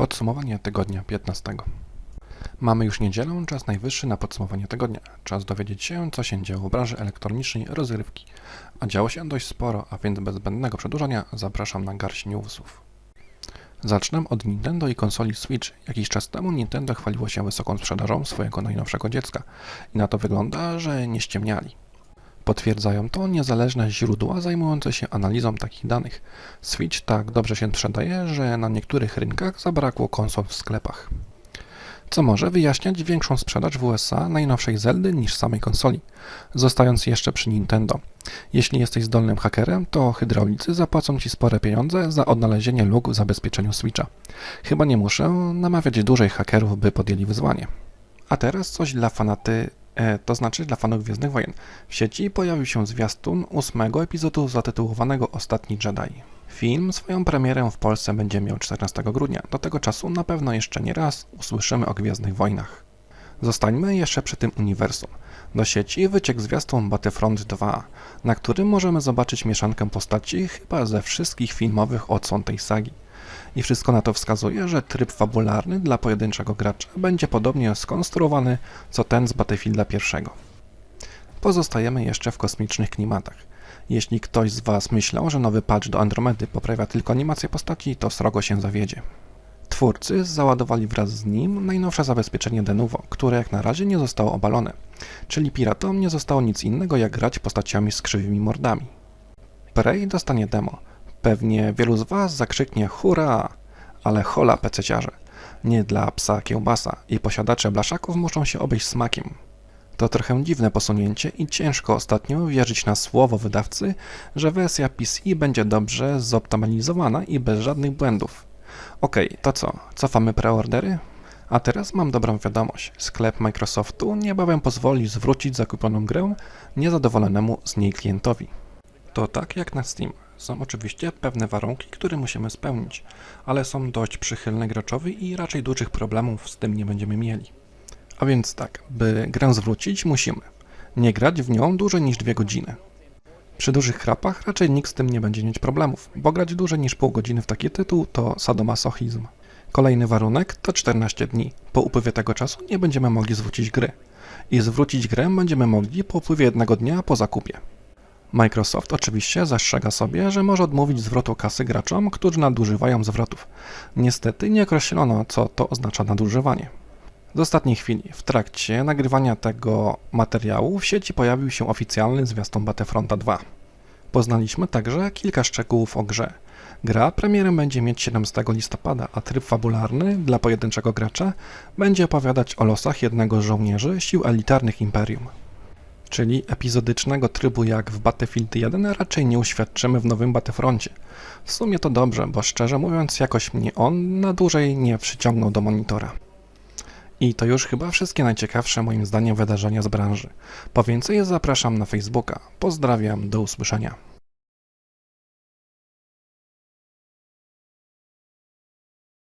Podsumowanie tygodnia 15. Mamy już niedzielę, czas najwyższy na podsumowanie tygodnia. Czas dowiedzieć się, co się działo w branży elektronicznej rozrywki. A działo się dość sporo, a więc bez zbędnego przedłużania zapraszam na garść newsów. Zacznę od Nintendo i konsoli Switch. Jakiś czas temu Nintendo chwaliło się wysoką sprzedażą swojego najnowszego dziecka i na to wygląda, że nie ściemniali. Potwierdzają to niezależne źródła zajmujące się analizą takich danych. Switch tak dobrze się sprzedaje, że na niektórych rynkach zabrakło konsol w sklepach. Co może wyjaśniać większą sprzedaż w USA najnowszej Zeldy niż samej konsoli. Zostając jeszcze przy Nintendo. Jeśli jesteś zdolnym hakerem, to hydraulicy zapłacą ci spore pieniądze za odnalezienie luk w zabezpieczeniu Switcha. Chyba nie muszę namawiać dużych hakerów, by podjęli wyzwanie. A teraz coś dla fanaty to znaczy dla fanów Gwiezdnych Wojen. W sieci pojawił się zwiastun ósmego epizodu zatytułowanego Ostatni Jedi. Film swoją premierę w Polsce będzie miał 14 grudnia. Do tego czasu na pewno jeszcze nie raz usłyszymy o Gwiezdnych Wojnach. Zostańmy jeszcze przy tym uniwersum. Do sieci wyciekł zwiastun Battlefront 2, na którym możemy zobaczyć mieszankę postaci chyba ze wszystkich filmowych odsłon tej sagi i wszystko na to wskazuje, że tryb fabularny dla pojedynczego gracza będzie podobnie skonstruowany co ten z Battlefielda I. Pozostajemy jeszcze w kosmicznych klimatach. Jeśli ktoś z Was myślał, że nowy patch do Andromedy poprawia tylko animację postaci, to srogo się zawiedzie. Twórcy załadowali wraz z nim najnowsze zabezpieczenie Denuvo, które jak na razie nie zostało obalone, czyli piratom nie zostało nic innego jak grać postaciami z krzywymi mordami. Prey dostanie demo, Pewnie wielu z Was zakrzyknie hurra, ale hola pececiarze. Nie dla psa kiełbasa i posiadacze blaszaków muszą się obejść smakiem. To trochę dziwne posunięcie i ciężko ostatnio wierzyć na słowo wydawcy, że wersja PC będzie dobrze zoptymalizowana i bez żadnych błędów. Okej, okay, to co? Cofamy preordery? A teraz mam dobrą wiadomość. Sklep Microsoftu niebawem pozwoli zwrócić zakupioną grę niezadowolonemu z niej klientowi. To tak jak na Steam. Są oczywiście pewne warunki, które musimy spełnić, ale są dość przychylne graczowi i raczej dużych problemów z tym nie będziemy mieli. A więc tak, by grę zwrócić musimy nie grać w nią dłużej niż dwie godziny. Przy dużych chrapach raczej nikt z tym nie będzie mieć problemów, bo grać dłużej niż pół godziny w taki tytuł to sadomasochizm. Kolejny warunek to 14 dni. Po upływie tego czasu nie będziemy mogli zwrócić gry. I zwrócić grę będziemy mogli po upływie jednego dnia po zakupie. Microsoft oczywiście zastrzega sobie, że może odmówić zwrotu kasy graczom, którzy nadużywają zwrotów. Niestety nie określono, co to oznacza nadużywanie. Z ostatniej chwili, w trakcie nagrywania tego materiału w sieci pojawił się oficjalny zwiastun Battlefronta 2. Poznaliśmy także kilka szczegółów o grze. Gra premierę będzie mieć 17 listopada, a tryb fabularny dla pojedynczego gracza będzie opowiadać o losach jednego z żołnierzy sił elitarnych Imperium czyli epizodycznego trybu jak w Battlefield 1 raczej nie uświadczymy w nowym Battlefroncie. W sumie to dobrze, bo szczerze mówiąc jakoś mnie on na dłużej nie przyciągnął do monitora. I to już chyba wszystkie najciekawsze moim zdaniem wydarzenia z branży. Po więcej zapraszam na Facebooka. Pozdrawiam, do usłyszenia.